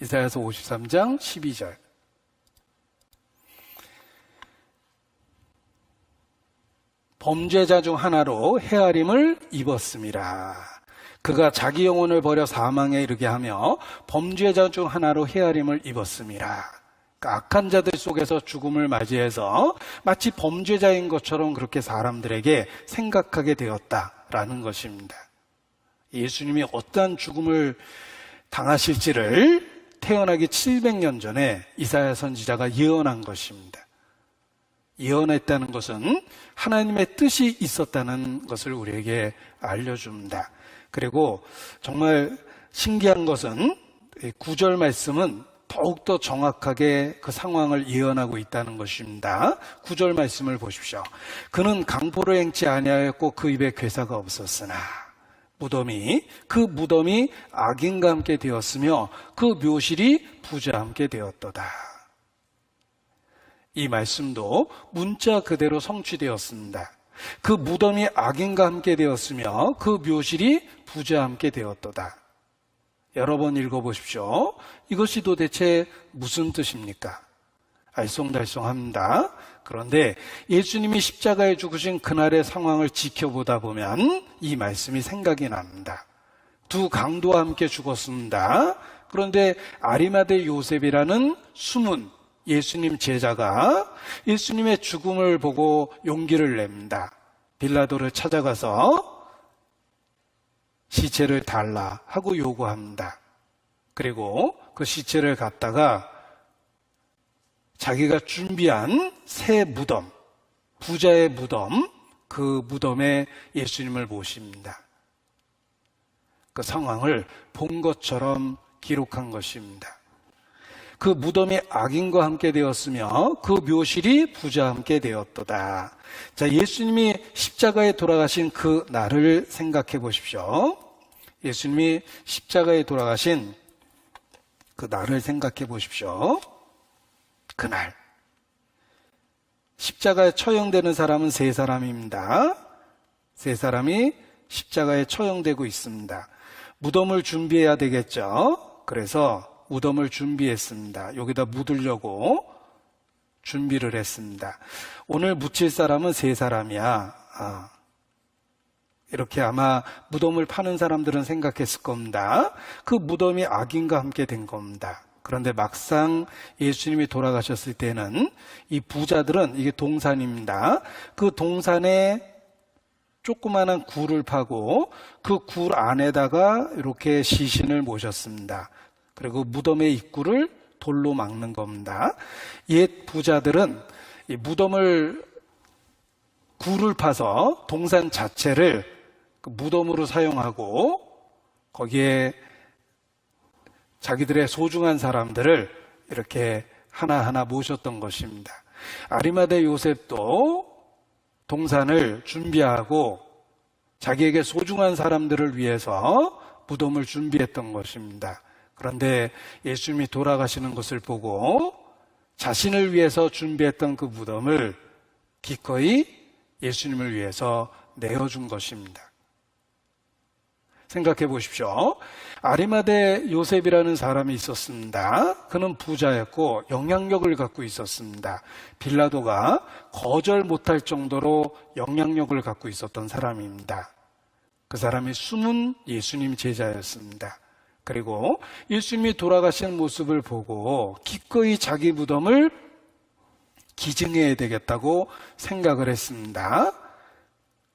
이사야서 53장 12절. 범죄자 중 하나로 헤아림을 입었습니다. 그가 자기 영혼을 버려 사망에 이르게 하며 범죄자 중 하나로 헤아림을 입었습니다. 그러니까 악한 자들 속에서 죽음을 맞이해서 마치 범죄자인 것처럼 그렇게 사람들에게 생각하게 되었다라는 것입니다. 예수님이 어떠한 죽음을 당하실지를 태어나기 700년 전에 이사야 선지자가 예언한 것입니다. 예언했다는 것은 하나님의 뜻이 있었다는 것을 우리에게 알려줍니다. 그리고 정말 신기한 것은 구절 말씀은 더욱더 정확하게 그 상황을 예언하고 있다는 것입니다. 구절 말씀을 보십시오. 그는 강포를 행치 아니하였고 그 입에 괴사가 없었으나 무덤이 그 무덤이 악인과 함께 되었으며 그 묘실이 부자와 함께 되었도다. 이 말씀도 문자 그대로 성취되었습니다. 그 무덤이 악인과 함께 되었으며 그 묘실이 부자와 함께 되었도다. 여러 번 읽어보십시오. 이것이 도대체 무슨 뜻입니까? 알쏭달쏭합니다. 그런데 예수님이 십자가에 죽으신 그날의 상황을 지켜보다 보면 이 말씀이 생각이 납니다. 두 강도와 함께 죽었습니다. 그런데 아리마대 요셉이라는 숨은 예수님 제자가 예수님의 죽음을 보고 용기를 냅니다. 빌라도를 찾아가서 시체를 달라 하고 요구합니다. 그리고 그 시체를 갖다가 자기가 준비한 새 무덤, 부자의 무덤, 그 무덤에 예수님을 모십니다. 그 상황을 본 것처럼 기록한 것입니다. 그 무덤이 악인과 함께 되었으며 그 묘실이 부자와 함께 되었도다. 자, 예수님이 십자가에 돌아가신 그 날을 생각해 보십시오. 예수님이 십자가에 돌아가신 그 날을 생각해 보십시오. 그날. 십자가에 처형되는 사람은 세 사람입니다. 세 사람이 십자가에 처형되고 있습니다. 무덤을 준비해야 되겠죠. 그래서 무덤을 준비했습니다. 여기다 묻으려고 준비를 했습니다. 오늘 묻힐 사람은 세 사람이야. 아, 이렇게 아마 무덤을 파는 사람들은 생각했을 겁니다. 그 무덤이 악인과 함께 된 겁니다. 그런데 막상 예수님이 돌아가셨을 때는 이 부자들은 이게 동산입니다. 그 동산에 조그마한 굴을 파고 그 굴 안에다가 이렇게 시신을 모셨습니다. 그리고 무덤의 입구를 돌로 막는 겁니다. 옛 부자들은 이 무덤을 굴을 파서 동산 자체를 그 무덤으로 사용하고 거기에 자기들의 소중한 사람들을 이렇게 하나하나 모셨던 것입니다. 아리마대 요셉도 동산을 준비하고 자기에게 소중한 사람들을 위해서 무덤을 준비했던 것입니다. 그런데 예수님이 돌아가시는 것을 보고 자신을 위해서 준비했던 그 무덤을 기꺼이 예수님을 위해서 내어준 것입니다. 생각해 보십시오. 아리마대 요셉이라는 사람이 있었습니다. 그는 부자였고 영향력을 갖고 있었습니다. 빌라도가 거절 못할 정도로 영향력을 갖고 있었던 사람입니다. 그 사람이 숨은 예수님 제자였습니다. 그리고 예수님이 돌아가신 모습을 보고 기꺼이 자기 무덤을 기증해야 되겠다고 생각을 했습니다.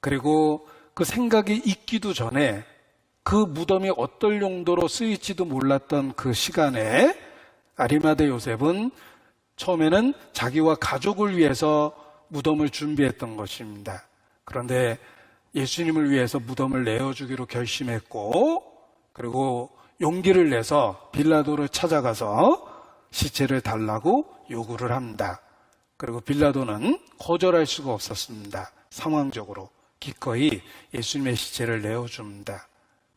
그리고 그 생각이 있기도 전에 그 무덤이 어떨 용도로 쓰일지도 몰랐던 그 시간에 아리마대 요셉은 처음에는 자기와 가족을 위해서 무덤을 준비했던 것입니다. 그런데 예수님을 위해서 무덤을 내어주기로 결심했고, 그리고 용기를 내서 빌라도를 찾아가서 시체를 달라고 요구를 합니다. 그리고 빌라도는 거절할 수가 없었습니다. 상황적으로 기꺼이 예수님의 시체를 내어줍니다.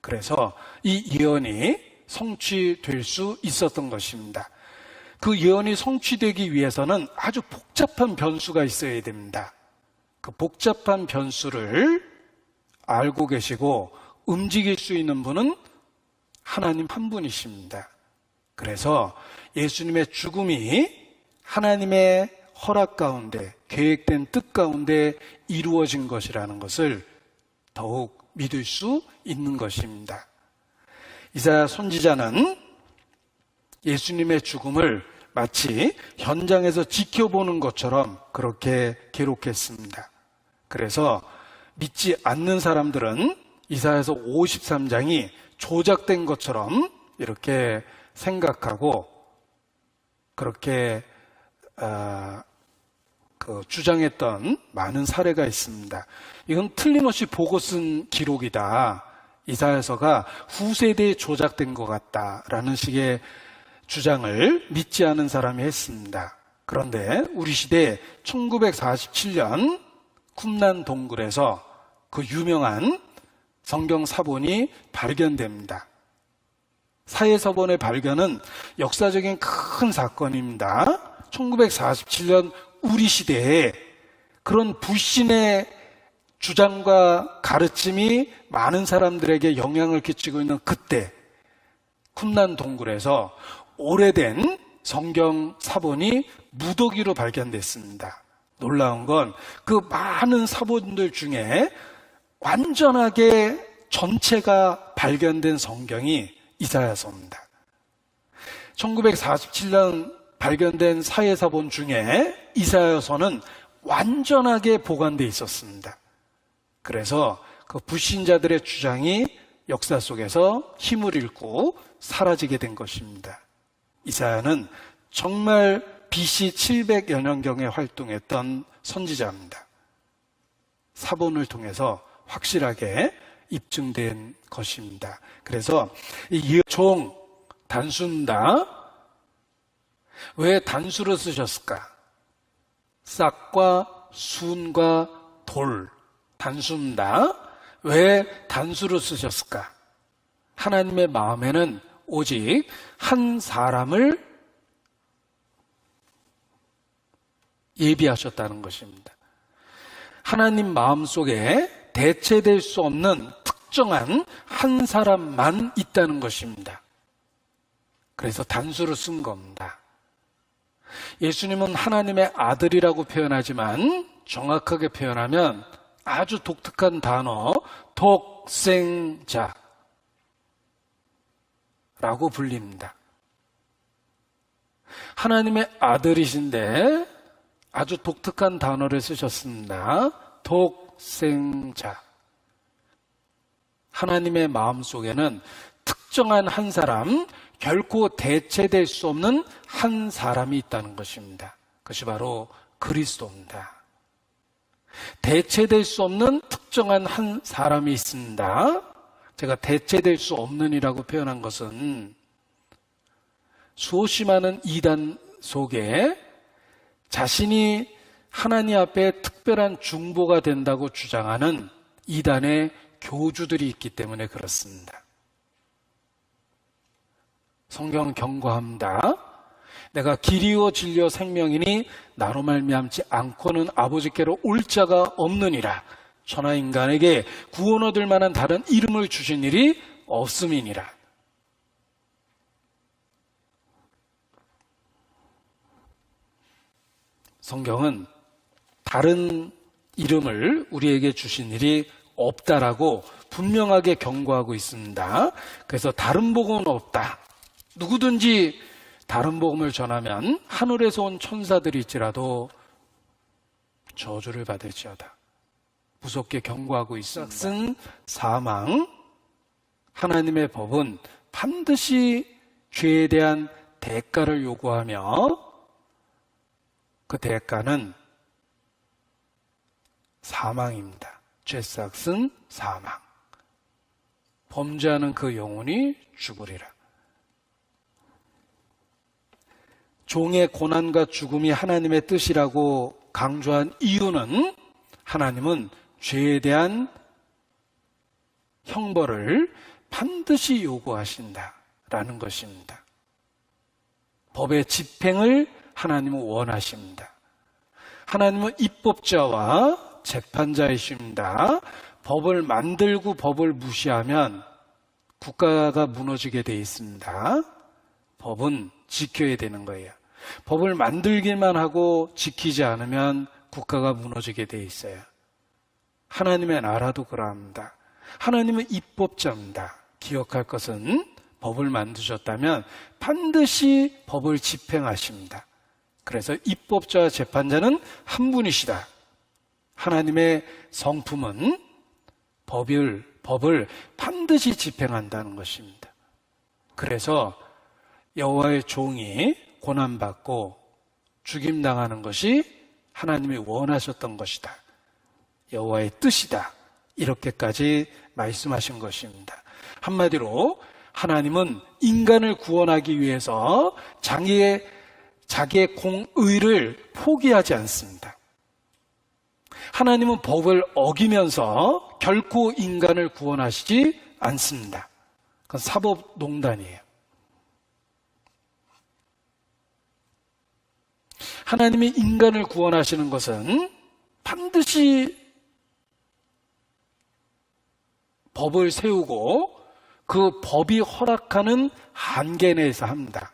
그래서 이 예언이 성취될 수 있었던 것입니다. 그 예언이 성취되기 위해서는 아주 복잡한 변수가 있어야 됩니다. 그 복잡한 변수를 알고 계시고 움직일 수 있는 분은 하나님 한 분이십니다. 그래서 예수님의 죽음이 하나님의 허락 가운데 계획된 뜻 가운데 이루어진 것이라는 것을 더욱 믿을 수 있는 것입니다. 이사야 선지자는 예수님의 죽음을 마치 현장에서 지켜보는 것처럼 그렇게 기록했습니다. 그래서 믿지 않는 사람들은 이사에서 53장이 조작된 것처럼 이렇게 생각하고 그렇게 어, 그 주장했던 많은 사례가 있습니다. 이건 틀림없이 보고 쓴 기록이다. 이사야서가 후세대에 조작된 것 같다라는 식의 주장을 믿지 않은 사람이 했습니다. 그런데 우리 시대 1947년 쿰난 동굴에서 그 유명한 성경 사본이 발견됩니다. 사회서본의 발견은 역사적인 큰 사건입니다. 1947년 우리 시대에 그런 불신의 주장과 가르침이 많은 사람들에게 영향을 끼치고 있는 그때 쿰난 동굴에서 오래된 성경 사본이 무더기로 발견됐습니다. 놀라운 건 그 많은 사본들 중에 완전하게 전체가 발견된 성경이 이사야서입니다. 1947년 발견된 사회사본 중에 이사야서는 완전하게 보관돼 있었습니다. 그래서 그 불신자들의 주장이 역사 속에서 힘을 잃고 사라지게 된 것입니다. 이사야는 정말 BC 700여 년경에 활동했던 선지자입니다. 사본을 통해서 확실하게 입증된 것입니다. 그래서 이종 단순다 왜 단수를 쓰셨을까? 싹과 순과 돌 단수입니다. 왜 단수를 쓰셨을까? 하나님의 마음에는 오직 한 사람을 예비하셨다는 것입니다. 하나님 마음 속에 대체될 수 없는 특정한 한 사람만 있다는 것입니다. 그래서 단수를 쓴 겁니다. 예수님은 하나님의 아들이라고 표현하지만 정확하게 표현하면 아주 독특한 단어, 독생자. 라고 불립니다. 하나님의 아들이신데 아주 독특한 단어를 쓰셨습니다. 독생자. 하나님의 마음 속에는 특정한 한 사람, 결코 대체될 수 없는 한 사람이 있다는 것입니다. 그것이 바로 그리스도입니다. 대체될 수 없는 특정한 한 사람이 있습니다. 제가 대체될 수 없는이라고 표현한 것은 수없이 많은 이단 속에 자신이 하나님 앞에 특별한 중보가 된다고 주장하는 이단의 교주들이 있기 때문에 그렇습니다. 성경은 경고합니다. 내가 길이요 진리요 생명이니 나로 말미암지 않고는 아버지께로 올 자가 없느니라. 천하 인간에게 구원 얻을 만한 다른 이름을 주신 일이 없음이니라. 성경은 다른 이름을 우리에게 주신 일이 없다라고 분명하게 경고하고 있습니다. 그래서 다른 복은 없다. 누구든지 다른 복음을 전하면 하늘에서 온 천사들이 있지라도 저주를 받을지어다. 무섭게 경고하고 있습니다. 쓴 사망, 하나님의 법은 반드시 죄에 대한 대가를 요구하며 그 대가는 사망입니다. 죄싹은 사망. 범죄하는 그 영혼이 죽으리라. 종의 고난과 죽음이 하나님의 뜻이라고 강조한 이유는 하나님은 죄에 대한 형벌을 반드시 요구하신다라는 것입니다. 법의 집행을 하나님은 원하십니다. 하나님은 입법자와 재판자이십니다. 법을 만들고 법을 무시하면 국가가 무너지게 되어 있습니다. 법은 지켜야 되는 거예요. 법을 만들기만 하고 지키지 않으면 국가가 무너지게 돼 있어요. 하나님의 나라도 그러합니다. 하나님은 입법자입니다. 기억할 것은 법을 만드셨다면 반드시 법을 집행하십니다. 그래서 입법자와 재판자는 한 분이시다. 하나님의 성품은 법을, 법을 반드시 집행한다는 것입니다. 그래서 여호와의 종이 고난받고 죽임당하는 것이 하나님이 원하셨던 것이다. 여호와의 뜻이다. 이렇게까지 말씀하신 것입니다. 한마디로 하나님은 인간을 구원하기 위해서 자기의 자기의 공의를 포기하지 않습니다. 하나님은 법을 어기면서 결코 인간을 구원하시지 않습니다. 그건 사법농단이에요. 하나님이 인간을 구원하시는 것은 반드시 법을 세우고 그 법이 허락하는 한계 내에서 합니다.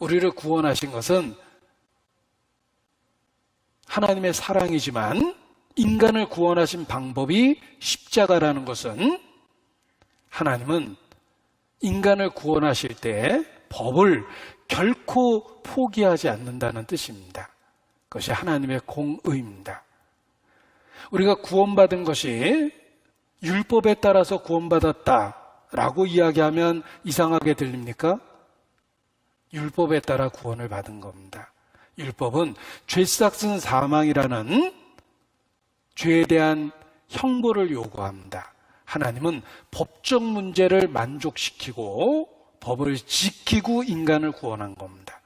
우리를 구원하신 것은 하나님의 사랑이지만 인간을 구원하신 방법이 십자가라는 것은 하나님은 인간을 구원하실 때 법을 결코 포기하지 않는다는 뜻입니다. 그것이 하나님의 공의입니다. 우리가 구원받은 것이 율법에 따라서 구원받았다라고 이야기하면 이상하게 들립니까? 율법에 따라 구원을 받은 겁니다. 율법은 죄 싹슨 사망이라는 죄에 대한 형벌을 요구합니다. 하나님은 법적 문제를 만족시키고 법을 지키고 인간을 구원한 겁니다.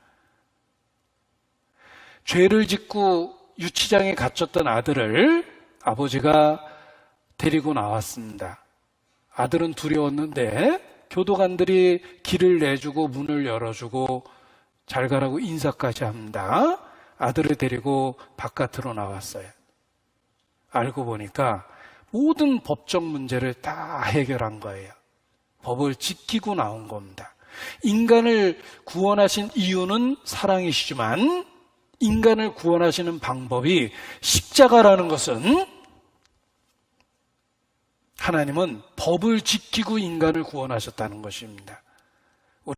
죄를 짓고 유치장에 갇혔던 아들을 아버지가 데리고 나왔습니다. 아들은 두려웠는데 교도관들이 길을 내주고 문을 열어주고 잘 가라고 인사까지 합니다. 아들을 데리고 바깥으로 나왔어요. 알고 보니까 모든 법적 문제를 다 해결한 거예요. 법을 지키고 나온 겁니다. 인간을 구원하신 이유는 사랑이시지만 인간을 구원하시는 방법이 십자가라는 것은 하나님은 법을 지키고 인간을 구원하셨다는 것입니다.